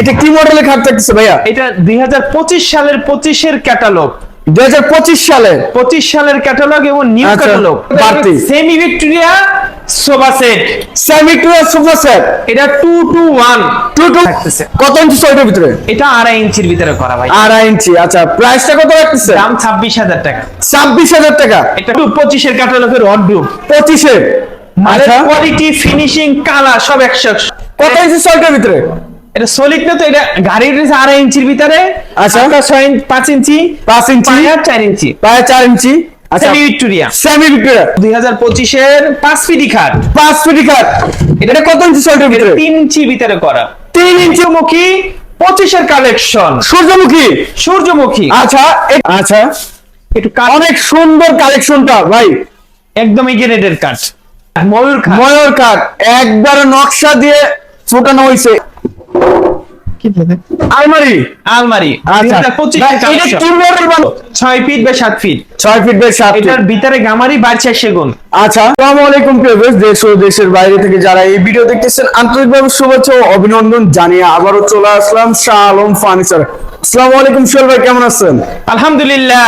এটা কি মডেলের খাট থাকতেছে ভাইয়া? এটা দুই সালের পঁচিশের ক্যাটালগ দুই হাজার পঁচিশ সালে। পঁচিশ সালের ক্যাটালগ এবং new catalogue. Semi Victoria sofa set সেমিটুয়ার sofa set এটা টু। কত ইঞ্চি সাইডের ভিতরে? এটা আড়াই ইঞ্চির ভিতরে করা ভাই। আড়াই ইঞ্চি। আচ্ছা প্রাইসটা কত রাখতেছে? দাম ছাব্বিশ হাজার টাকা। ছাব্বিশ হাজার টাকা। এটা টু পঁচিশের ক্যাটালগের রড গ্রুপ পঁচিশে মালের আচ্ছা। কোয়ালিটি ফিনিশিং কালার সব একশো। কত ইঞ্চি সাইডের ভিতরে? এটা সলিড না তো? এটা গাড়ির আড়াই ইঞ্চির ভিতরে। আচ্ছা। ছয় পাঁচ ইঞ্চি। পাঁচ ইঞ্চি। চার ইঞ্চি। প্রায় চার ইঞ্চি। আচ্ছা। সেমি ভিক্টোরিয়া সেমি ভিক্টোরিয়া দুই হাজার পঁচিশের পাঁচ ফিটি খাট। পাঁচ ফিটি খাট। এটা কত ইঞ্চি সাইডের ভিতরে তিন ইঞ্চি ভিতরে করা। তিন ইঞ্চি সূর্যমুখী পঁচিশের কালেকশন সূর্যমুখী? সূর্যমুখী। আচ্ছা। আচ্ছা। একটু কাট অনেক সুন্দর কালেকশনটা ভাই। একদম গ্রেডের কাঠ ময়ূর খাট ময়ূর কাঠ একবার নকশা দিয়ে ফুটানো হয়েছে আলমারি। আলমারি। আচ্ছা এটা কি মডেল বানো ছয় ফিট বা সাত ফিট। ছয় ফিট বাই সাত এটার ভিতরে গামারি বাড়ছে সেগুন। আচ্ছা আসসালামু আলাইকুম প্রিভিয়াস দেশ ও দেশের বাইরে থেকে যারা এই ভিডিও দেখতেছেন আন্তরিকভাবে শুভেচ্ছা ও অভিনন্দন জানিয়ে আবারও চলে আসলাম শাহ আলম ফার্নিচার। আসসালামু আলাইকুম সোহেল ভাই কেমন আছেন? আলহামদুলিল্লাহ।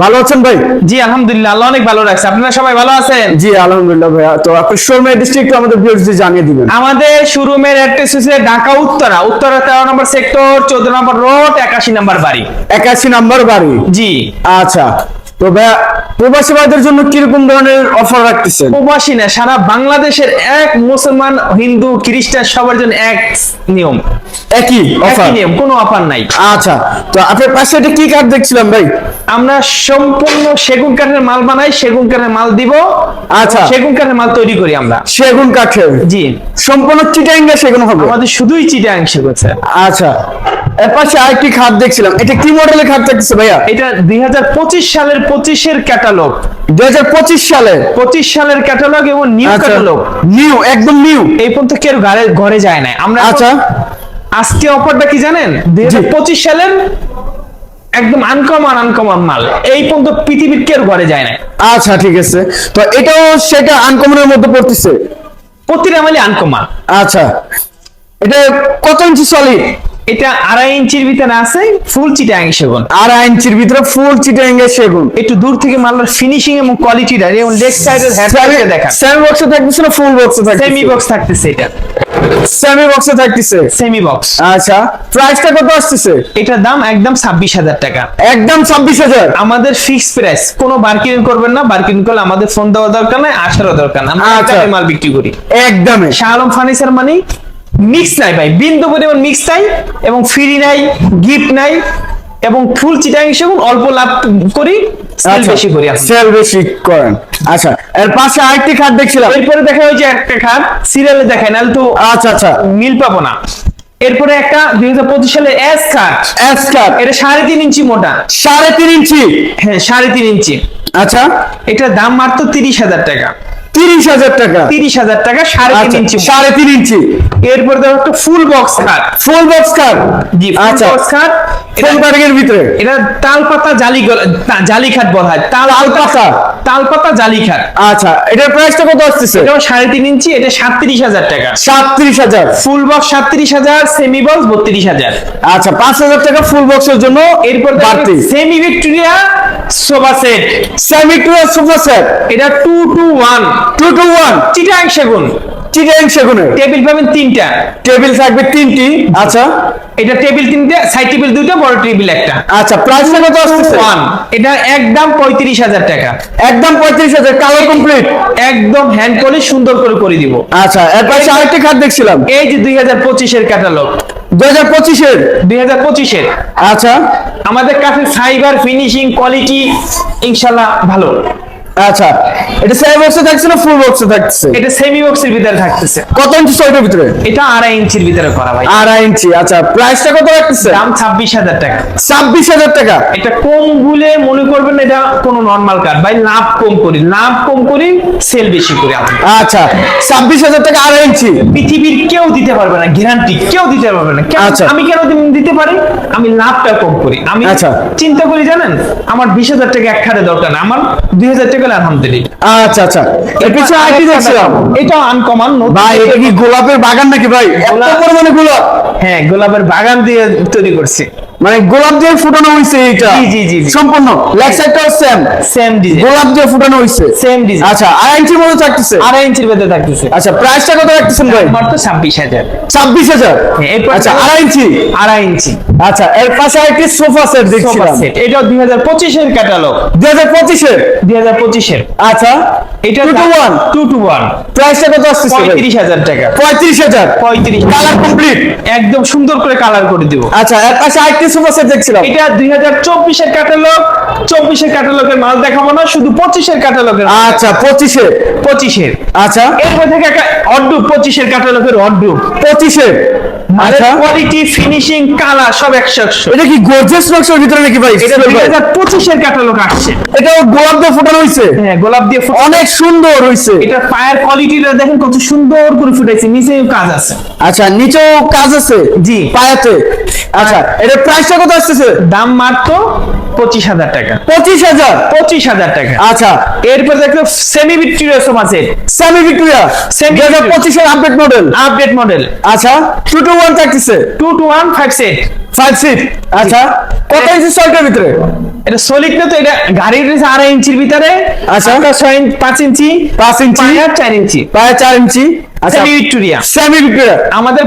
ভালো আছেন ভাই? জি আলহামদুলিল্লাহ আল্লাহ অনেক ভালো রাখছে। আপনারা সবাই ভালো আছেন? জি আলহামদুলিল্লাহ ভাই তো আপনি শোরুমের ডিস্ট্রিক্ট আমাদের ভিউয়ার্স জানিয়ে দিবেন। আমাদের শোরুমের অ্যাড্রেস হচ্ছে ঢাকা উত্তরা। উত্তরা তেরো নম্বর সেক্টর চোদ্দ নম্বর রোড একাশি নম্বর বাড়ি। একাশি নম্বর বাড়ি? জি। আচ্ছা। তো ভাইয়া প্রবাসী ভাইদের জন্য কীরকম ধরনের অফার রাখতেছেন? প্রবাসী না সারা বাংলাদেশের এক মুসলমান হিন্দু খ্রিস্টান সবার জন্য এক নিয়ম। একই অফার নিয়ম কোনো অফার নাই। আচ্ছা তো আপনার পাশে এটা কি কার্ড দেখছিলাম ভাই? আমরা সম্পূর্ণ সেগুন কাঠের মাল বানাই সেগুন কাঠের মাল দিব। আচ্ছা। সেগুন কাঠের মাল তৈরি করি আমরা। সেগুন কাঠের? জি। সম্পূর্ণ চিটাঙ্গা সেগুন হবে? আমাদের শুধুই চিটাং সেগুন আচ্ছা। এর পাশে আরেকটি খাট দেখছিলাম। এটা কি মডেলের খাট থাকতেছে ভাইয়া? এটা দুই সালের পঁচিশের ক্যাটালগ। দুই হাজার পঁচিশ সালে? পঁচিশ সালের ক্যাটালগ এবং নিউ আচ্ছা ক্যাটালগ। নিউ একদম নিউ। এই পর্যন্ত কেউ ঘরে ঘরে যায় না আমরা আচ্ছা। আজকে অফারটা কি জানেন? দুই পঁচিশ সালের একদম আনকমন আনকমন মাল। এই পর্যন্ত পৃথিবীর কেউ ঘরে যায় না আচ্ছা ঠিক আছে। তো এটাও সেটা আনকমনের মধ্যে পড়তেছে? প্রতিটা মালই আনকমন আচ্ছা। এটা কত ইঞ্চি সলিড এটা আড়াই ইঞ্চির ভিতরে আছে ফুল চিটাং সেগুন। আড়াই ইঞ্চির ভিতরে ফুল চিটাঙ্গা সেগুন। একটু দূর থেকে মালের ফিনিশিং এবং কোয়ালিটিটা এবং লেগ সাইডের হেডলাইটে দেখা সেমি বক্সে থাকতেছে না ফুল বক্সে থাকতেছে? সেমি বক্স থাকতেছে এটা। সেমি বক্সে থাকতেছে? সেমি বক্স আচ্ছা প্রাইসটা কত আসতেছে? এটার দাম একদম ছাব্বিশ হাজার টাকা। একদম ছাব্বিশ হাজার? আমাদের ফিক্স প্রাইস কোনো বার্কিং করবেন না বার্কিং করলে আমাদের ফোন দেওয়া দরকার নাই আসারও দরকার না আমরা আচ্ছা। মাল বিক্রি করি। একদমে শাহ আলম ফার্নিচার মানে মিক্স নাই ভাই। বিন্দু পরিমাণ মিক্স নাই এবং ফ্রি নাই গিফট নাই এবং ফুল চিটাং সেগুন অল্প লাভ করি সেল আচ্ছা বেশি করি সেল বেশি করেন। আচ্ছা এর পাশে আরেকটি খাট দেখছিলাম। এরপরে দেখা হয়েছে একটা খাট সিরিয়ালে দেখায় নাহলে তো আচ্ছা আচ্ছা। মিল পাবো না। এরপরে একটা দুই হাজার পঁচিশ সালের এস খাট। এস কাট এটা সাড়ে তিন ইঞ্চি মোটা। সাড়ে তিন ইঞ্চি? হ্যাঁ সাড়ে তিন ইঞ্চি। আচ্ছা। এটার দাম মাত্র তিরিশ হাজার টাকা। তিরিশ হাজার টাকা। তিরিশ হাজার টাকা সাড়ে তিন আচ্ছা ইঞ্চি সাড়ে তিন ইঞ্চি। এরপর দেখো একটা ফুল বক্স খাট ফুল বক্স কাট জি আচ্ছা। বক্স খাট ফুল এটা- ভিতরে? এটা তাল পাতা জালি জালি খাট বলা হয়। তাল তাল পাতা? তাল জালি খাট। আচ্ছা এটার প্রাইসটা কত আসতেছে? এটাও সাড়ে তিন ইঞ্চি এটা সাতত্রিশ হাজার টাকা। সাতত্রিশ হাজার। ফুল বক্স সাতত্রিশ হাজার সেমি বক্স বত্রিশ হাজার। আচ্ছা পাঁচ হাজার টাকা ফুল বক্সের জন্য এরপর বাড়তি। Semi Victoria sofa set semi two super set এটা two two one two two one Chittagong সেগুন। চিকেন সেগুনের। টেবিল পাবেন তিনটা। টেবিল থাকবে তিনটি। আচ্ছা। এটা টেবিল তিনটে সাইড টেবিল দুইটা বড় টেবিল একটা। আচ্ছা কত আসতেছে? ওয়ান এটা একদম পঁয়ত্রিশ হাজার টাকা। একদম পঁয়ত্রিশ হাজার কালার কমপ্লিট একদম হ্যান্ড পলিশ সুন্দর করে করে দিব। আচ্ছা এর পাশে আরেকটি খাট দেখছিলাম। এই যে দুই হাজার পঁচিশের ক্যাটালগ দুই হাজার পঁচিশের? দুই হাজার পঁচিশের। আচ্ছা। আমাদের কাছে ফাইবার ফিনিশিং কোয়ালিটি ইনশাল্লাহ ভালো। আচ্ছা এটা সেমি বক্সে থাকছে না ফুল বক্সে থাকছে? এটা সেমি বক্সের ভিতরে থাকতেছে। কত ইঞ্চি সাইডের ভিতরে? এটা আড়াই ইঞ্চির ভিতরে করা ভাই। আড়াই ইঞ্চি আচ্ছা প্রাইসটা কত রাখতেছে? দাম ছাব্বিশ হাজার টাকা। ছাব্বিশ হাজার টাকা? এটা কম বলে মনে করবেন না এটা কোনো নর্মাল কার্ড ভাই লাভ কম করি লাভ কম করি সেল বেশি করি আচ্ছা ছাব্বিশ হাজার টাকা আড়াই ইঞ্চি পৃথিবীর কেউ দিতে পারবে না গ্যারান্টি কেউ দিতে পারবে না। আচ্ছা। আমি কেন দিতে পারি? আমি লাভটা কম করি। আমি আচ্ছা। চিন্তা করি জানেন আমার বিশ হাজার টাকা এক খাটে দরকার না আমার দুই হাজার টাকা গেলে আলহামদুলিল্লাহ। আচ্ছা আচ্ছা। এর পিছনে আইটি দেখছিলাম। এটা আনকমন ভাই এটা কি গোলাপের বাগান নাকি ভাই? এত গোলাপ- পরিমাণে গোলাপ। হ্যাঁ গোলাপের বাগান দিয়ে তৈরি করছি। মানে গোলাপ দিয়ে ফুটানো হয়েছে এটা জি, জি, জি। সম্পূর্ণ? লেগ সাইডটাও সেম সেম ডিজাইন গোলাপ দিয়ে ফুটানো হয়েছে সেম ডিজাইন আচ্ছা আড়াই ইঞ্চির মতো থাকতেছে? আড়াই ইঞ্চির ভেতরে থাকতেছে। আচ্ছা প্রাইসটা কত রাখতেছেন ভাই? মাত্র ছাব্বিশ হাজার। হ্যাঁ, এরপর আচ্ছা আড়াই ইঞ্চি আড়াই ইঞ্চি আচ্ছা এর পাশে আরেকটি সোফা সেট দেখছিলাম দুই হাজার পঁচিশের ক্যাটালগ দুই হাজার পঁচিশের? দুই হাজার পঁচিশের। আচ্ছা এটা Two to one? Two two one প্রাইসটা কত? পঁয়ত্রিশ হাজার টাকা। পঁয়ত্রিশ হাজার। পঁয়ত্রিশ কালার কমপ্লিট একদম সুন্দর করে কালার করে দিব। আচ্ছা এর পাশে আরেকটি সোফা সেট দেখছিলাম। এটা দুই হাজার চব্বিশের ক্যাটালগ চব্বিশের ক্যাটালগের মাল দেখাবো না শুধু পঁচিশের ক্যাটালগের আচ্ছা আচ্ছা। এরপর থেকে একটা ক্যাটালগের মালের আচ্ছা। কোয়ালিটি ফিনিশিং কালার সব একশো একশো। এটা কি গর্জিয়াস নকশার ভিতরে নাকি ভাই? এটা দুই হাজার ক্যাটালগ আসছে। এটাও গোলাপ দিয়ে ফুটানো হ্যাঁ গোলাপ দিয়ে অনেক সুন্দর হয়েছে এটা পায়ের কোয়ালিটিটা দেখেন কত সুন্দর করে ফুটাইছে নিচে কাজ আছে। আচ্ছা নিচেও কাজ আছে জি। পায়াতে। আচ্ছা এটার প্রাইসটা কত আসতেছে? দাম মাত্র পঁচিশ হাজার টাকা। পঁচিশ হাজার? পঁচিশ হাজার টাকা। আচ্ছা। এরপর দেখো সেমি ভিক্টোরিয়া সেমি ভিক্টোরিয়া দুই হাজার পঁচিশের আপডেট মডেল আপডেট মডেল আচ্ছা। টু টু ওয়ান থাকতেছে? Two two one five set five seat আচ্ছা। কত ইঞ্চি সল্টের ভিতরে? এটা সলিড না তো? এটা গাড়ির রয়েছে আড়াই ইঞ্চির ভিতরে আচ্ছা। ছয় ইঞ্চ পাঁচ ইঞ্চি পাঁচ ইঞ্চি। চার ইঞ্চি। প্রায় চার ইঞ্চি। আচ্ছা। ভিক্টোরিয়া সেমি ভিক্টোরিয়া আমাদের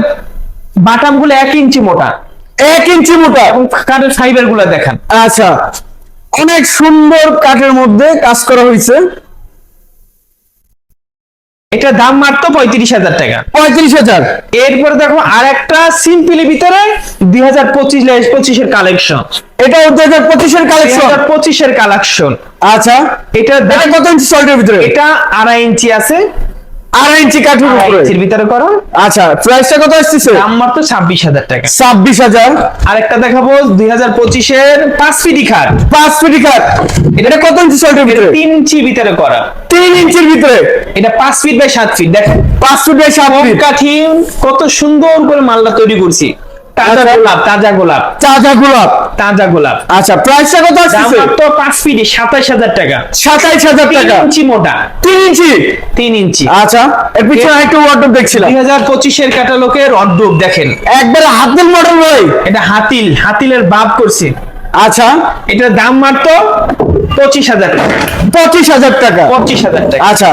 বাটামগুলো এক ইঞ্চি মোটা। এক ইঞ্চি মোটা। এবং কাঠের ফাইবারগুলো দেখান। আচ্ছা অনেক সুন্দর কাঠের মধ্যে কাজ করা হয়েছে। এটা দাম মাত্র পঁয়ত্রিশ হাজার টাকা। পঁয়ত্রিশ হাজার। এরপরে দেখো আর একটা সিম্পলি ভিতরে দুই হাজার পঁচিশ পঁচিশের কালেকশন এটা দুই হাজার পঁচিশের কালেকশন পঁচিশের কালেকশন আচ্ছা এটা এটা কত ইঞ্চি সল্টের ভিতরে? এটা আড়াই ইঞ্চি আছে। আড়াই ইঞ্চি কাঠের উপরে। ইঞ্চির ভিতরে করো। আচ্ছা প্রাইসটা কত দাম মাত্র টাকা। আরেকটা দেখাবো ফিটি খাট। ফিটি এটা কত ইঞ্চি সল্টের ভিতরে? তিন ইঞ্চি ভিতরে করা। ইঞ্চির ভিতরে। এটা ফিট বাই ফিট দেখেন। পাঁচ ফিট বাই সাত ফিট। কাঠি কত সুন্দর করে মালটা তৈরি করছি। তাজা আচ্ছা। গোলাপ তাজা গোলাপ। তাজা গোলাপ। আচ্ছা প্রাইসটা কত ফিটে টাকা। ইঞ্চি মোটা। ইঞ্চি? ইঞ্চি। আচ্ছা এর পিছনে একটা ওয়ার্ডরোব দেখছিলাম। ক্যাটালগের দেখেন। একবারে হাতের মডেল ভাই। এটা হাতিল হাতিলের বাপ করছে। আচ্ছা। এটার দাম মাত্র পঁচিশ হাজার টাকা। পঁচিশ হাজার টাকা। পঁচিশ হাজার টাকা। আচ্ছা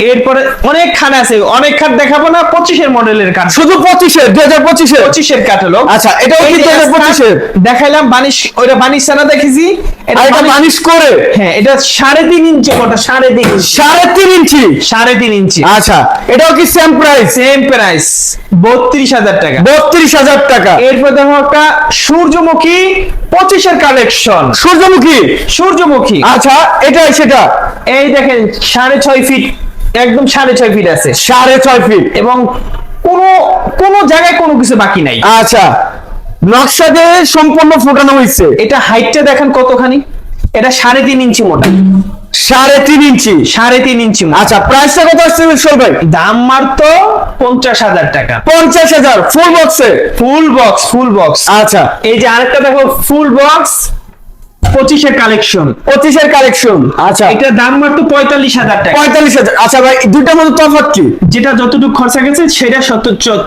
এরপরে অনেক আছে অনেক দেখাবো না পঁচিশের মডেলের কাঠ শুধু পঁচিশে দুই হাজার পঁচিশে পঁচিশের ক্যাটালগ আচ্ছা, এটাও কি 2025 এর? দেখাইলাম বানিশ ওইটা বানিশ দেখেছি। এটা বানিশ- করে? হ্যাঁ এটা সাড়ে তিন ইঞ্চি মোটা সাড়ে তিন সাড়ে তিন ইঞ্চি? সাড়ে তিন ইঞ্চি। আচ্ছা এটাও কি সেম প্রাইস সেম প্রাইস বত্রিশ হাজার টাকা। বত্রিশ হাজার টাকা। এরপর দেখো একটা সূর্যমুখী পঁচিশের কালেকশন সূর্যমুখী? সূর্যমুখী। আচ্ছা এটাই সেটা। এই দেখেন সাড়ে ছয় ফিট একদম সাড়ে ছয় ফিট আছে। সাড়ে ছয় ফিট এবং কোনো কোনো জায়গায় কোনো কিছু বাকি নাই। আচ্ছা নকশা দিয়ে সম্পূর্ণ ফোটানো হয়েছে এটা হাইটটা দেখেন কতখানি? এটা সাড়ে তিন ইঞ্চি মোটা। সাড়ে তিন ইঞ্চি। সাড়ে তিন ইঞ্চি আচ্ছা প্রাইসটা কত আসছে বিশাল ভাই? দাম মারতো পঞ্চাশ হাজার টাকা। পঞ্চাশ হাজার ফুল বক্সে ফুল বক্স ফুল বক্স আচ্ছা। এই যে আরেকটা দেখো ফুল বক্স পঁচিশের কালেকশন পঁচিশের কালেকশন আচ্ছা। এটার দাম মাত্র পঁয়তাল্লিশ হাজার টাকা। পঁয়তাল্লিশ হাজার আচ্ছা ভাই দুটার মধ্যে তফাৎ কি? যেটা যতটুকু খরচা গেছে সেটা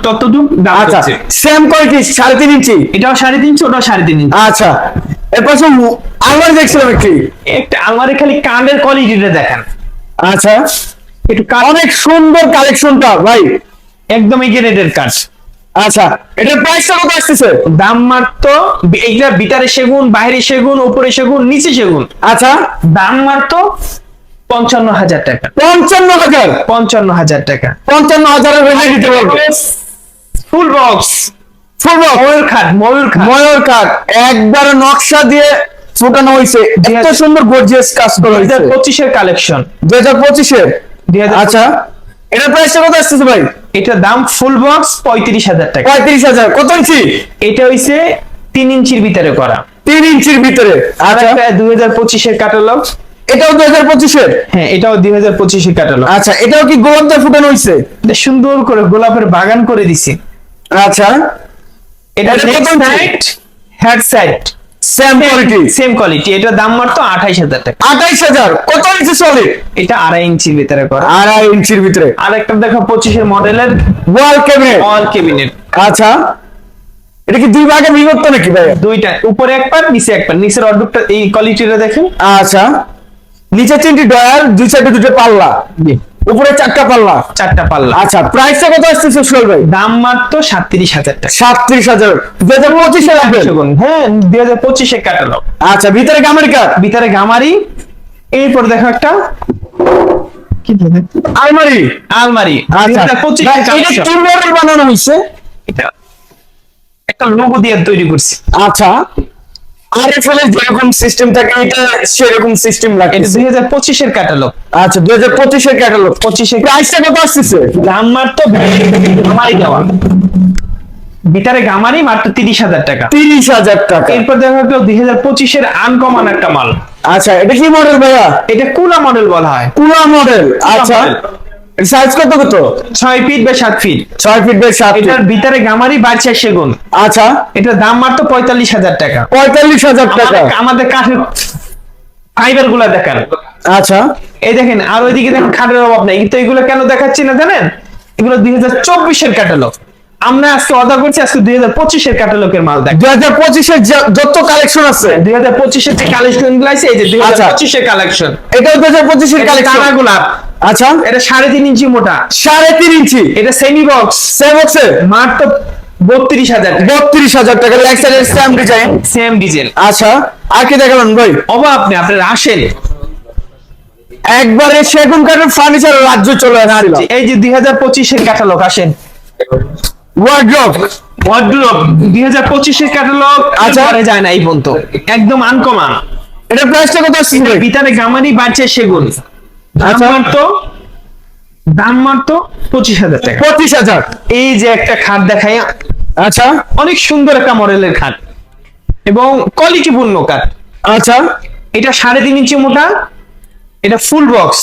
ততটুকু দাম আচ্ছা সেম কোয়ালিটি সাড়ে তিন ইঞ্চি? এটাও সাড়ে তিনশো ওটাও সাড়ে তিন ইঞ্চি। আচ্ছা এরপর আলমারি দেখছিলাম একটি। একটা আলমারি খালি কানের কোয়ালিটিটা দেখেন। আচ্ছা। একটু অনেক সুন্দর কালেকশনটা ভাই। একদম গ্রেডের কাজ আচ্ছা এটার প্রাইসটা কত আসতেছে? দাম মাত্র এইটা ভিতরে সেগুন বাইরে সেগুন উপরে সেগুন নিচে সেগুন। আচ্ছা। দাম মাত্র পঞ্চান্ন হাজার টাকা। পঞ্চান্ন হাজার? পঞ্চান্ন হাজার টাকা। পঞ্চান্ন হাজারের ভেঙে দিতে পারবে ফুল বক্স ফুল বক্স ময়ূর খাট ময়ূর খাট। ময়ূর কাঠ একবার নকশা দিয়ে ফুটানো হয়েছে এত সুন্দর গর্জিয়াস কাজ করা হয়েছে হাজার পঁচিশের কালেকশন দুই হাজার পঁচিশে আচ্ছা। এটার প্রাইসটা কত আসতেছে ভাই? এটার দাম ফুল বক্স পঁয়ত্রিশ হাজার টাকা। পঁয়ত্রিশ হাজার কত ইঞ্চি? এটা হইছে তিন ইঞ্চির ভিতরে করা। তিন ইঞ্চির ভিতরে। আর আচ্ছা। একটা দুই হাজার পঁচিশের ক্যাটালগ এটাও দুই হাজার পঁচিশের? হ্যাঁ এটাও দুই হাজার পঁচিশের ক্যাটালগ আচ্ছা এটাও কি গোলাপ দিয়ে ফুটানো হয়েছে এটা সুন্দর করে গোলাপের বাগান করে দিছে। আচ্ছা। এটা এটা head side same quality same quality এটা দাম মাত্র আঠাইশ হাজার টাকা। আঠাইশ হাজার। কত ইঞ্চি সলিড এটা আড়াই ইঞ্চির ভিতরে করা। আড়াই ইঞ্চির ভিতরে। আর একটা দেখো পঁচিশের মডেলের ওয়াল ক্যাবিনেট অল কেবিনেট আচ্ছা। এটা কি দুই ভাগে বিভক্ত নাকি ভাই দুইটা। উপরে এক পার নিচে এক পার। নিচের অর্ডারটা এই কোয়ালিটিটা দেখেন। আচ্ছা। নিচে তিনটি ডয়ার দুই সাইডে দুটো পাল্লা। উপরে চারটা পাল্লা? চারটা পাল্লা। আচ্ছা প্রাইসটা কত আসছে সোহেল ভাই? দাম মাত্র সাতত্রিশ হাজার টাকা। সাতত্রিশ হাজার। দুই হাজার পঁচিশে রাখবেন? হ্যাঁ দুই হাজার পঁচিশে ক্যাটালগ আচ্ছা ভিতরে আমেরিকার ভিতরে গামারি এরপর দেখো একটা। আলমারি। আলমারি। আচ্ছা এটা কি মডেল বানানো হয়েছে? এটা একটা লোগো দিয়ে তৈরি করছি। আচ্ছা। আর এর যেরকম সিস্টেম থাকে এটা সেরকম সিস্টেম লাগে দুই হাজার পঁচিশের ক্যাটালগ আচ্ছা প্রাইসটা কত দেওয়া। ভিতরে গামারি মাত্র তিরিশ হাজার টাকা। তিরিশ হাজার টাকা। এরপর দেখা গেল দুই হাজার পঁচিশের আনকমন একটা মাল। আচ্ছা এটা কি মডেল ভাইয়া? এটা কুলা মডেল বলা হয়। কুলা মডেল আচ্ছা। সাইজ কত কত? ছয় ফিট বা সাত ফিট ছয় ফিট বাই সাত ফিট এটার ভিতরে গামারি বাড়ছে সেগুন। আচ্ছা। এটার দাম মাত্র পঁয়তাল্লিশ হাজার টাকা। পঁয়তাল্লিশ হাজার টাকা। আমাদের- আমাদের কাঠের ফাইবারগুলা দেখান। আচ্ছা। এই দেখেন আর ওইদিকে দেখেন খাটের অভাব নাই। কিন্তু এগুলো কেন দেখাচ্ছি না জানেন? এগুলো দুই হাজার চব্বিশের ক্যাটালগ আমরা আজকে অর্ডার করছি আজকে দুই হাজার পঁচিশের ক্যাটালগের মাল দেখ। দুই হাজার পঁচিশের যত কালেকশন আছে। দুই হাজার পঁচিশের যে কালেকশনগুলো আছে এই যে দুই আচ্ছা। হাজার পঁচিশের কালেকশন এটাও দুই হাজার পঁচিশের কালেকশন গোলাপ। আচ্ছা। এটা সাড়ে তিন ইঞ্চি মোটা। সাড়ে তিন ইঞ্চি। এটা সেমি বক্স সেমি সেভক্সে মাত্র বত্রিশ হাজার বত্রিশ হাজার টাকা। লেগ সাইডের স্ট্যাম্প ডিজাইন সেম ডিজেল আচ্ছা। আর কি দেখাবেন ভাই? অভাব নেই আপনারা আসেন। একবারে সেগুন কাঠের ফার্নিচার রাজ্য চলে আসছিল এই যে দুই হাজার পঁচিশের ক্যাটালগ আসেন। ওয়ার্ড্রপ ওয়ার্ড্রোব দুই হাজার পঁচিশের ক্যাটালগ আচ্ছা। যায় না এই পর্যন্ত। একদম আনকমান। এটা প্রাইসটা কত আসছে? ভিতরে গামারি বাড়ছে সেগুন। দাম আচ্ছা। মাত্র দাম মাত্র পঁচিশ হাজার টাকা। পঁচিশ হাজার। এই যে একটা খাট দেখাই। আচ্ছা। অনেক সুন্দর একটা মডেলের খাট। এবং কোয়ালিটিপূর্ণ কাঠ আচ্ছা। এটা সাড়ে তিন ইঞ্চি মোটা। এটা ফুল বক্স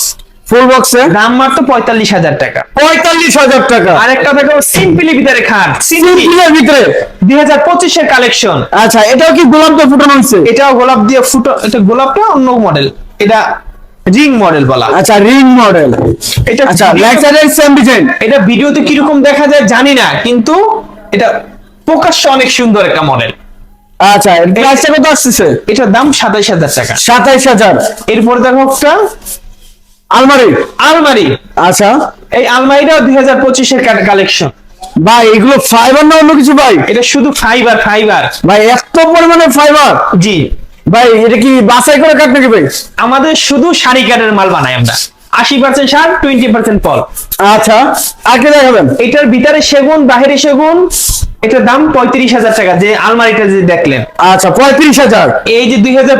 ফুল বক্সে দাম মাত্র পঁয়তাল্লিশ হাজার টাকা। পঁয়তাল্লিশ হাজার টাকা? আর একটা দেখো সিম্পলি ভিতরে খাট। সিম্পলি সিম্পলের ভিতরে? দুই হাজার পঁচিশের কালেকশন আচ্ছা এটাও কি গোলাপ দিয়ে ফুটানো হয়েছে এটাও গোলাপ দিয়ে ফুটো এটা গোলাপটা অন্য মডেল এটা রিং মডেল বলা। আচ্ছা রিং মডেল এটা আচ্ছা লেগ সাইডের সেম ডিজাইন এটা ভিডিওতে কীরকম দেখা যায় জানি না কিন্তু এটা প্রকাশ্য অনেক সুন্দর একটা মডেল আচ্ছা প্রাইসটা কত আসছে এটার দাম সাতাইশ হাজার টাকা। সাতাইশ হাজার। এরপর দেখো একটা আলমারি? আলমারি। আচ্ছা। এই আলমারিটাও দুই হাজার পঁচিশের কালেকশন ভাই এগুলো ফাইবার না অন্য কিছু ভাই? এটা শুধু ফাইবার ফাইবার ভাই এত পরিমাণে ফাইবার জি। ভাই এটা কি বাছাই করে কাট নাকি ভাই? আমাদের শুধু শাড়ি কাঠের মাল বানাই আমরা। আশি পার্সেন্ট শার্ট টোয়েন্টি পার্সেন্ট পল। আচ্ছা আর কি দেখাবেন? এটার ভিতরে সেগুন বাহিরে সেগুন এটার দাম পঁয়ত্রিশ হাজার টাকা যে আলমারিটা যে দেখলেন। আচ্ছা পঁয়ত্রিশ হাজার। এই যে দুই হাজার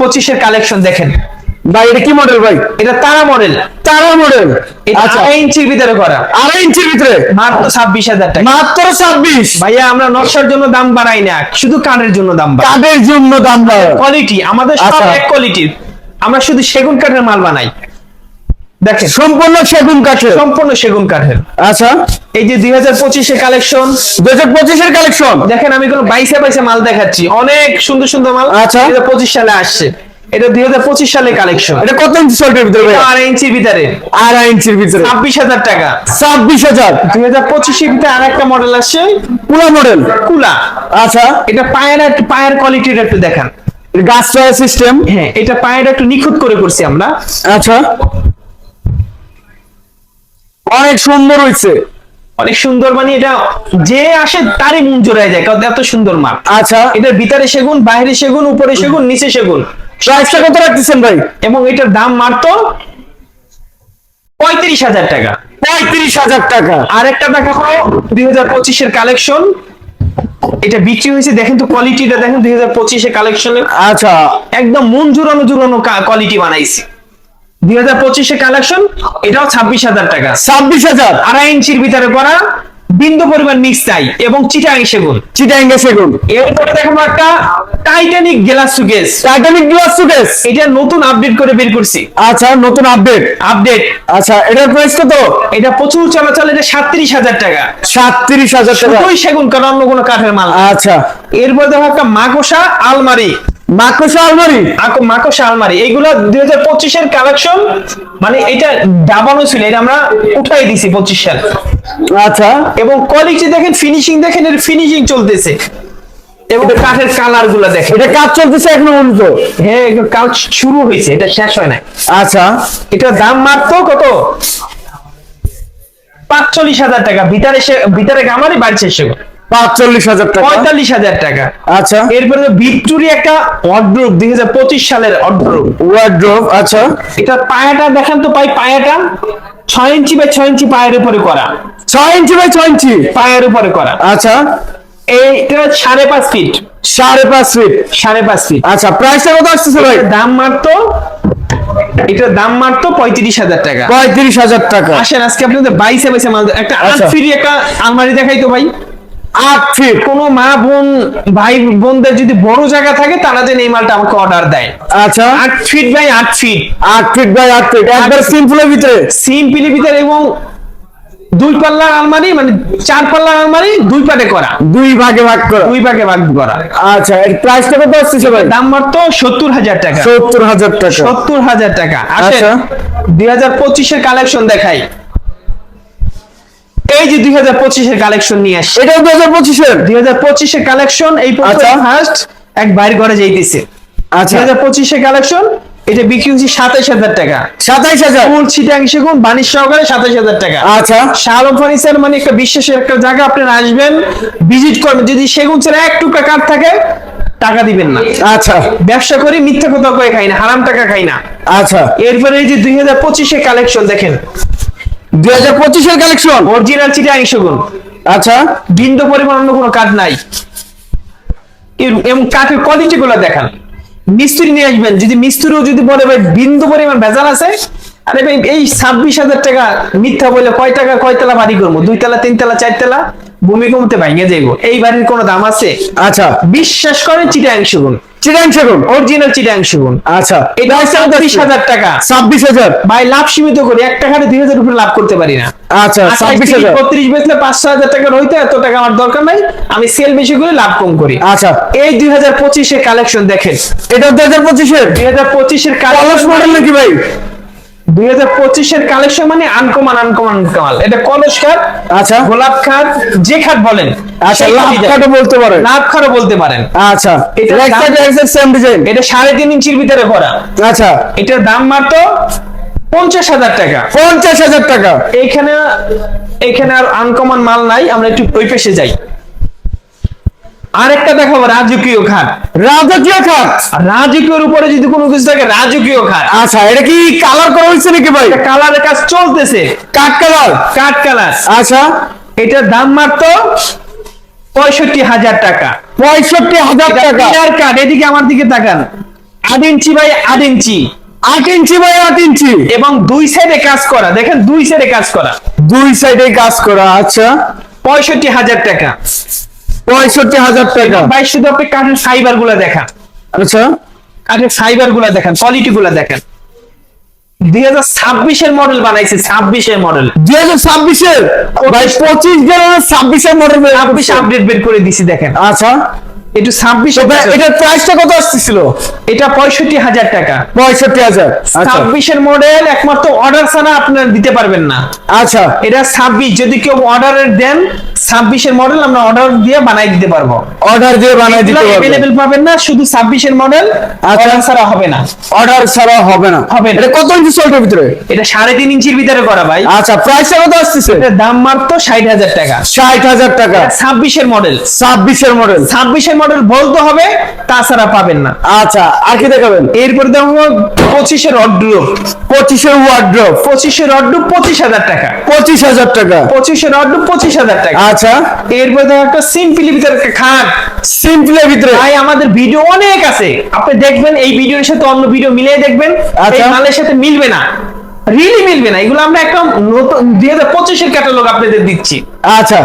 পঁচিশের কালেকশন দেখেন। ভাই এটা কি মডেল ভাই? এটা তারা মডেল তারা মডেল আচ্ছা। আড়াই ইঞ্চির ভিতরে করা। আড়াই ইঞ্চির ভিতরে? মাত্র ছাব্বিশ হাজার টাকা। মাত্র ছাব্বিশ? ভাইয়া আমরা নকশার জন্য দাম বাড়াই না শুধু কাঠের জন্য দাম বাড়াই। কাঠের জন্য দাম বাড়ে কোয়ালিটি আমাদের সব আচ্ছা। এক কোয়ালিটির আমরা শুধু সেগুন কাঠের মাল বানাই। দেখেন। সম্পূর্ণ সেগুন কাঠের। সম্পূর্ণ সেগুন কাঠের। আচ্ছা। এই যে দুই হাজার কালেকশন দুই হাজার পঁচিশের কালেকশন দেখেন আমি কোনো বাইসে বাইসে মাল দেখাচ্ছি। অনেক সুন্দর সুন্দর মাল। আচ্ছা। পঁচিশ সালে আসছে। এটা দুই হাজার পঁচিশ সালে কালেকশন এটা কত ইঞ্চি শর্টের ভিতরে ভাই ইঞ্চির ভিতরে। ইঞ্চির ভিতরে। ছাব্বিশ হাজার টাকা। ভিতরে আর একটা মডেল আসছে পুরা মডেল কুলা। আচ্ছা। এটা পায়ের পায়ের কোয়ালিটির একটু দেখান। গাছ সিস্টেম হ্যাঁ এটা পায়ের একটু নিখুঁত করে করছি আমরা। আচ্ছা। অনেক সুন্দর হয়েছে অনেক সুন্দর মানে এটা যে আসে তারই মন জোড়ায় যায় কারণ এত সুন্দর মাল আচ্ছা। এটার ভিতরে সেগুন বাইরে সেগুন উপরে সেগুন নিচে সেগুন। প্রাইসটা কত রাখতেছেন ভাই? এবং এটার দাম মাত্র পঁয়ত্রিশ হাজার টাকা। পঁয়ত্রিশ হাজার টাকা। আর একটা দেখা হয় দুই হাজার পঁচিশের কালেকশন এটা বিক্রি হয়েছে দেখেন তো কোয়ালিটিটা দেখেন দুই হাজার পঁচিশে কালেকশনে আচ্ছা। একদম মন জুড়ানো জুড়ানো কোয়ালিটি বানাইছি। দুই হাজার পঁচিশে কালেকশন এটাও ছাব্বিশ হাজার টাকা। ছাব্বিশ হাজার? আড়াই ইঞ্চির ভিতরে করা বিন্দু পরিমাণ মিক্স চাই এবং চিটাং সেগুন। চিটাঙ্গে সেগুন। এরপরে দেখাবো একটা Titanic glass showcase Titanic glass showcase এটা নতুন আপডেট করে বের করছি। আচ্ছা নতুন আপডেট আপডেট আচ্ছা এটার প্রাইস কত? এটা প্রচুর চলাচল এটা সাতত্রিশ হাজার টাকা। সাতত্রিশ হাজার টাকা। শুধুই সেগুন কারণ অন্য কোনো কাঠের মাল আচ্ছা। এরপর দেখো একটা মাকোসা আলমারি। মাকড়সা আলমারি? আক- আলমারি। এইগুলো দুই হাজার পঁচিশের কালেকশন মানে এটা ডাবানো ছিল এটা আমরা উঠাই দিছি পঁচিশ সাল আচ্ছা। এবং কোয়ালিটি দেখেন ফিনিশিং দেখেন এর ফিনিশিং চলতেছে। এবং কাঠের কালারগুলো দেখেন। এটা কাজ চলতেছে এখনও পর্যন্ত? হ্যাঁ কাজ শুরু হয়েছে এটা শেষ হয় না আচ্ছা। এটার দাম মাত্র কত? পাঁচচল্লিশ হাজার টাকা। ভিতরে ভিতরে গামারি বাড়ছে সেগুলো পাঁচচল্লিশ হাজার টাকা। পঁয়তাল্লিশ হাজার টাকা। আচ্ছা। এরপরে ভিক্টোরি একটা অড্রুপ দুই হাজার পঁচিশ সালের আচ্ছা। এটা পায়াটা দেখেন তো পাই পায়াটা। ছয় ইঞ্চি বাই ছয় ইঞ্চি পায়ের উপরে করা। ছয় ইঞ্চি বাই ছয় ইঞ্চি? পায়ের উপরে করা। আচ্ছা। এইটা সাড়ে পাঁচ ফিট সাড়ে পাঁচ ফিট সাড়ে পাঁচ ফিট আচ্ছা প্রাইসটা কত আসতেছে ভাই? দাম মাত্র এটার দাম মাত্র পঁয়ত্রিশ হাজার টাকা। পঁয়ত্রিশ হাজার টাকা। আসেন আজকে আপনাদের বাইশে বাইশে মাল একটা আট। ফিট একটা আলমারি দেখাই তো ভাই। আট ফিট কোনো মা বোন ভাই বোনদের যদি বড় জায়গা থাকে তারা যেন এই মালটা আমাকে অর্ডার দেয়। আচ্ছা। আট ফিট বাই আট ফিট আট ফিট বাই আট ফিট একবার সিম্পলের ভিতরে। সিম্পলি ভিতরে এবং দুই পাল্লার আলমারি মানে চার পাল্লার আলমারি দুই পাটে করা। দুই ভাগে ভাগ করা। দুই ভাগে ভাগ করা। আচ্ছা এর প্রাইসটা কত আসতেছে ভাই দাম মাত্র সত্তর হাজার টাকা। সত্তর হাজার টাকা। সত্তর হাজার টাকা। আসেন আচ্ছা। দুই হাজার পঁচিশের কালেকশন দেখাই। এই যে দুই পঁচিশের কালেকশন নিয়ে আসছে। এটাও দু হাজার পঁচিশের? দুই হাজার পঁচিশের কালেকশন এই আচ্ছা। ফার্স্ট এক বাইর ঘরে যাইতেছে। আচ্ছা। দুই হাজার পঁচিশের কালেকশন এটা বিক্রি হচ্ছে সাতাইশ হাজার টাকা। সাতাইশ হাজার? ফুল ছিটাং সেগুন বাণিজ্য সহকারে সাতাইশ হাজার টাকা। আচ্ছা। শালম ফার্নিচার মানে একটা বিশ্বাসের একটা জায়গা আপনারা আসবেন ভিজিট করবেন। যদি সেগুন ছাড়া এক টুকরা কাঠ থাকে টাকা দিবেন না। আচ্ছা। ব্যবসা করি মিথ্যা কথা কয়ে খাই না হারাম টাকা খাই না। আচ্ছা। এরপরে এই যে দুই হাজার পঁচিশে কালেকশন দেখেন। দুই হাজার পঁচিশের কালেকশন অরিজিনাল চিটাং আচ্ছা। বিন্দু পরিমাণ অন্য কোনো কাঠ নাই। এবং কাঠের কোয়ালিটি গুলো দেখান। মিস্ত্রি নিয়ে আসবেন। যদি মিস্ত্রিও যদি বলে ভাই বিন্দু পরিমাণ ভেজাল আছে আরে ভাই এই ছাব্বিশ হাজার টাকা মিথ্যা বলে কয় টাকা কয় তলা বাড়ি করব? দুই তলা তিন তেলা চার তলা? ভূমি কমতে ভাঙে যাইবো এই বাড়ির কোনো দাম আছে? আচ্ছা। বিশ্বাস করেন চিটাং সেগুন। চিরাং সেগুন? অরিজিনাল চিটাং সেগুন। আচ্ছা। এটা ছাব্বিশ হাজার। টাকা। ছাব্বিশ হাজার? ভাই লাভ সীমিত করি। এক টাকাতে দুই হাজার উপরে লাভ করতে পারি না। আচ্ছা ছাব্বিশ হাজার। বত্রিশ বেচলে পাঁচশো হাজার টাকা রইতে এত টাকা আমার দরকার নাই। আমি সেল বেশি করে লাভ কম করি। আচ্ছা। এই দুই হাজার পঁচিশের কালেকশন দেখেন। এটা দু হাজার পঁচিশের? দুই হাজার পঁচিশের কালেকশন মডেল নাকি ভাই? দুই হাজার পঁচিশের কালেকশন মানে আনকমান আনকমান কামাল। এটা কলস খাট আচ্ছা। গোলাপ খাট যে খাট বলেন আচ্ছা লাভ দেয়। বলতে পারেন। লাভ খাটও বলতে পারেন। আচ্ছা। এটা সেম ডিজাইন এটা সাড়ে তিন ইঞ্চির ভিতরে করা আচ্ছা। এটার দাম মাত্র পঞ্চাশ হাজার টাকা। পঞ্চাশ হাজার টাকা। এইখানে এখানে আর আনকমন মাল নাই আমরা একটু ওই পেশে যাই। আরেকটা দেখাবো রাজকীয় খাট। রাজকীয় খাট? আর রাজকীয়ের উপরে যদি কোনো কিছু থাকে রাজকীয় খাট। আচ্ছা এটা কি কালার করা হয়েছে নাকি ভাই? কালারের কাজ চলতেছে। কাঠ কালার কাঠ কালার আচ্ছা। এটার দাম মাত্র পঁয়ষট্টি হাজার টাকা। পঁয়ষট্টি হাজার টাকা। কাঠ এদিকে আমার দিকে তাকান। আট ইঞ্চি বাই আট ইঞ্চি। আট ইঞ্চি বাই আট ইঞ্চি। এবং দুই সাইডে কাজ করা। দেখেন দুই সাইডে কাজ করা। দুই সাইডে কাজ করা আচ্ছা। পঁয়ষট্টি হাজার টাকা। পঁয়ষট্টি হাজার টাকা। ভাই শুধু আপনি কাঠের ফাইবারগুলা দেখান। আচ্ছা। কাঠের ফাইবারগুলা দেখেন কোয়ালিটি গুলা দেখেন। দুই হাজার ছাব্বিশের মডেল বানাইছে ছাব্বিশের মডেল দুই হাজার ছাব্বিশের? পঁচিশ ছাব্বিশের মডেল ছাব্বিশ আপডেট বের করে দিছি দেখেন। আচ্ছা। একটু ছাব্বিশ এটার প্রাইসটা কত আসতেছিল? এটা পঁয়ষট্টি হাজার টাকা। পঁয়ষট্টি হাজার আচ্ছা। ছাব্বিশের মডেল একমাত্র অর্ডার ছাড়া আপনার দিতে পারবেন না। আচ্ছা। এটা ছাব্বিশ যদি কেউ অর্ডারের দেন ছাব্বিশের মডেল আমরা অর্ডার দিয়ে বানাই দিতে পারব। অর্ডার দিয়ে বানিয়ে দিতে পারবেন। অ্যাভেলেবেল পাবেন না শুধু ছাব্বিশের মডেল আচ্ছা। অর্ডার ছাড়া হবে না। অর্ডার ছাড়া হবে না। হবে। এটা কত ইঞ্চি সোল্টের ভিতরে? এটা সাড়ে তিন ইঞ্চির ভিতরে করা ভাই। আচ্ছা প্রাইসটা কত আসতেছে? দাম মাত্র ষাট হাজার টাকা। ষাট হাজার টাকা। ছাব্বিশের মডেল ছাব্বিশের মডেল ছাব্বিশের মডেল বলতে হবে তাছাড়া পাবেন না। আচ্ছা আর কি দেখাবেন? এরপর দেখো পঁচিশের অড্রু পঁচিশের ওয়ার্ড্রপ পঁচিশের অড্রু পঁচিশ হাজার টাকা। পঁচিশ হাজার টাকা। পঁচিশের অড্রু পঁচিশ হাজার টাকা। আচ্ছা। এরপর দেখো একটা সিম্পলি ভিতরে একটা খাট। সিম্পলের ভিতরে? ভাই আমাদের ভিডিও অনেক আছে। আপনি দেখবেন এই ভিডিওর সাথে অন্য ভিডিও মিলিয়ে দেখবেন। আচ্ছা। এই মালের সাথে মিলবে না। রিলি মিলবে না। এগুলো আমরা একদম নতুন দুই হাজার পঁচিশের ক্যাটালগ আপনাদের দিচ্ছি। আচ্ছা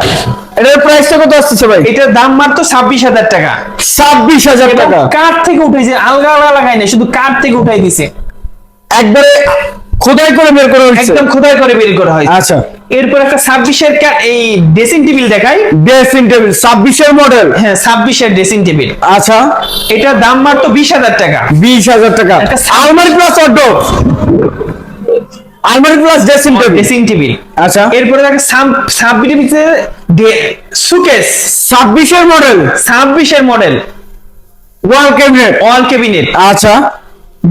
এটার প্রাইসটা কত আসতেছে ভাই? এটার দাম মাত্র ছাব্বিশ হাজার টাকা। ছাব্বিশ হাজার টাকা। কাঠ থেকে উঠেছে আলগা আলগা লাগাই না শুধু কাঠ থেকে উঠাই দিছে? একবারে খোদাই করে বের করে হচ্ছে একদম খোদাই করে বের করা হয় আচ্ছা। এরপর একটা ছাব্বিশের এই ড্রেসিং টেবিল দেখাই। ড্রেসিং টেবিল ছাব্বিশের মডেল হ্যাঁ ছাব্বিশের ড্রেসিং টেবিল আচ্ছা। এটার দাম মাত্র বিশ হাজার টাকা। বিশ হাজার টাকা। আলমারি প্লাস অটো আলমারি plus dressing table dressing table আচ্ছা। এরপরে একটা ছাব্বিশের সুকেস ছাব্বিশের মডেল ছাব্বিশের model wall cabinet all cabinet আচ্ছা।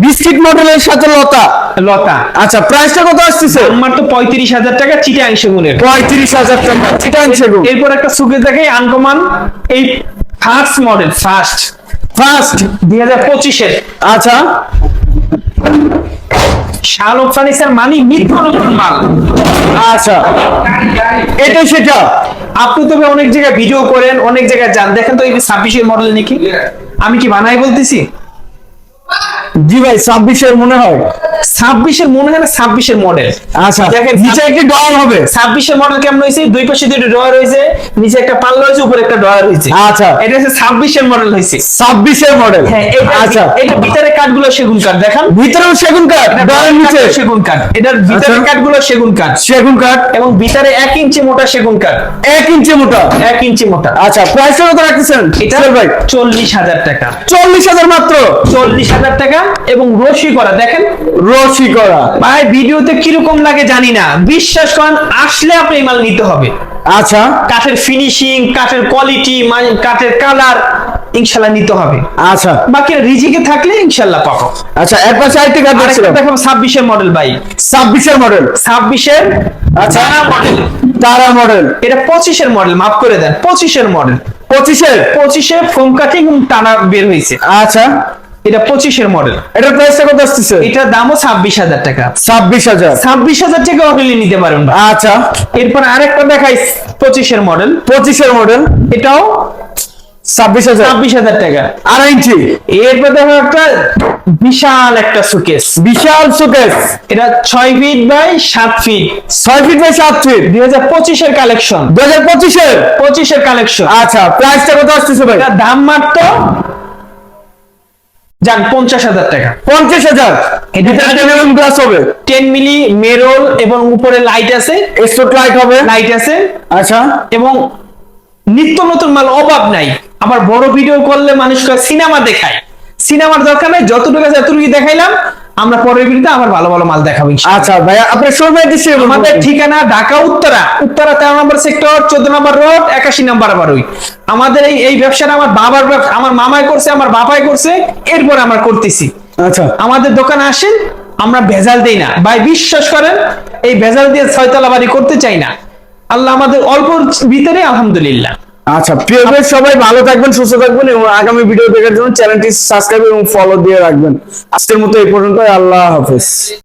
বিস্কিট মডেলের সাথে লতা। লতা। আচ্ছা প্রাইসটা কত আসতেছে? মাত্র পঁয়ত্রিশ হাজার টাকা চিটাং সেগুনের। পঁয়ত্রিশ হাজার টাকা চিটাং সেগুন। এরপর একটা সুকেস দেখাই আনকমান। এই ফার্স্ট মডেল ফার্স্ট ফার্স্ট দুই হাজার পঁচিশের। আচ্ছা। শালক ফার্নিচার মানে নিত্য নতুন মাল। আচ্ছা। এটা সেটা। আপনি তবে অনেক জায়গায় ভিডিও করেন অনেক জায়গায় যান। দেখেন তো এই ছাব্বিশের মডেল নাকি? আমি কি বানাই বলতেছি? জি ভাই ছাব্বিশের মনে হয়। ছাব্বিশের মনে হয় না? ছাব্বিশের মডেল আচ্ছা দেখেন, নিচে একটি ডল হবে। ছাব্বিশের মডেল কেমন হয়েছে? দুই পাশে দুটো ড্রয়ার হয়েছে নিচে একটা পাল্লা হয়েছে উপরে একটা ড্রয়ার হয়েছে। আচ্ছা। এটা হচ্ছে ছাব্বিশের মডেল হয়েছে। ছাব্বিশের মডেল হ্যাঁ আচ্ছা। এটা ভিতরে কাঠগুলো সেগুন কাঠ দেখান। ভিতরেও সেগুন কাঠ ডলের নিচে। সেগুন কাঠ। এটার ভিতরে আচ্ছা। কাঠগুলো সেগুন কাঠ। সেগুন কাঠ। এবং ভিতরে এক ইঞ্চি মোটা সেগুন কাঠ। এক ইঞ্চি মোটা। এক ইঞ্চি মোটা। আচ্ছা প্রাইসটা কত রাখতেছেন? এটা ভাই। চল্লিশ হাজার টাকা। চল্লিশ হাজার মাত্র। চল্লিশ হাজার টাকা। এবং রশি করা দেখেন। রশি করা। ভাই ভিডিওতে কীরকম লাগে জানি না। বিশ্বাস করেন আসলে আপনি এই মাল নিতে হবে। আচ্ছা। কাঠের ফিনিশিং কাঠের কোয়ালিটি মানে কাঠের কালার ইনশাল্লাহ নিতে হবে। আচ্ছা। বাকি রিজিকে থাকলে ইনশাল্লাহ পাবো। আচ্ছা এর পাশে আরেকটি কাঠ দেখছিলাম। দেখাবো ছাব্বিশের মডেল ভাই। ছাব্বিশের মডেল ছাব্বিশের আচ্ছা। মডেল তারা মডেল এটা পঁচিশের মডেল মাফ করে দেন পঁচিশের মডেল পঁচিশের? পঁচিশে ফোম কাটিং টানা বের হয়েছে। আচ্ছা। এটা পঁচিশের মডেল এটার প্রাইসটা কত আসতেছে? এটার দামও ছাব্বিশ হাজার টাকা। ছাব্বিশ হাজার। ছাব্বিশ হাজার টাকা অর্ডারলি নিতে পারেন আচ্ছা। এরপর আরেকটা দেখাই পঁচিশের মডেল পঁচিশের মডেল এটাও ছাব্বিশ হাজার। ছাব্বিশ হাজার টাকা। আড়াই ইঞ্চি। এরপর দেখো একটা বিশাল একটা সুকেস বিশাল শোকেস এটা ছয় ফিট বাই সাত ফিট ছয় ফিট বাই সাত ফিট দুই হাজার পঁচিশের কালেকশন দু হাজার পঁচিশের? পঁচিশের কালেকশন আচ্ছা প্রাইসটা কত আসতেছে ভাই? দাম মাত্র যান পঞ্চাশ হাজার টাকা। পঞ্চাশ হাজার। গ্লাস হবে? টেন মিলি মেরোল এবং উপরে লাইট আছে। লাইট হবে? লাইট আছে। আচ্ছা। এবং নিত্য নতুন মাল অভাব নাই। আবার বড় ভিডিও করলে মানুষকে সিনেমা দেখায়। সিনেমার দরকার নেই যতটুকু আছে এতটুকু দেখাইলাম। আমরা পরের ভিডিওতে আবার ভালো ভালো মাল দেখাবো আচ্ছা ভাইয়া আপনার শোরুমে দিচ্ছি আমাদের ঠিকানা ঢাকা উত্তরা। উত্তরা তেরো নম্বর সেক্টর চোদ্দ নম্বর রোড একাশি নম্বর বারোই আমাদের এই এই ব্যবসাটা আমার বাবার ব্যবসা আমার মামাই করছে আমার বাবাই করছে এরপর আমরা করতেছি। আচ্ছা। আমাদের দোকানে আসেন আমরা ভেজাল দেই না। ভাই বিশ্বাস করেন এই ভেজাল দিয়ে ছয়তলা বাড়ি করতে চাই না। আল্লাহ আমাদের অল্প ভিতরে আলহামদুলিল্লাহ। আচ্ছা প্রিয় সবাই ভালো থাকবেন, সুস্থ থাকবেন এবং আগামী ভিডিও দেখার জন্য চ্যানেলটি সাবস্ক্রাইব এবং ফলো দিয়ে রাখবেন। আজকের মতো এই পর্যন্ত আল্লাহ হাফেজ।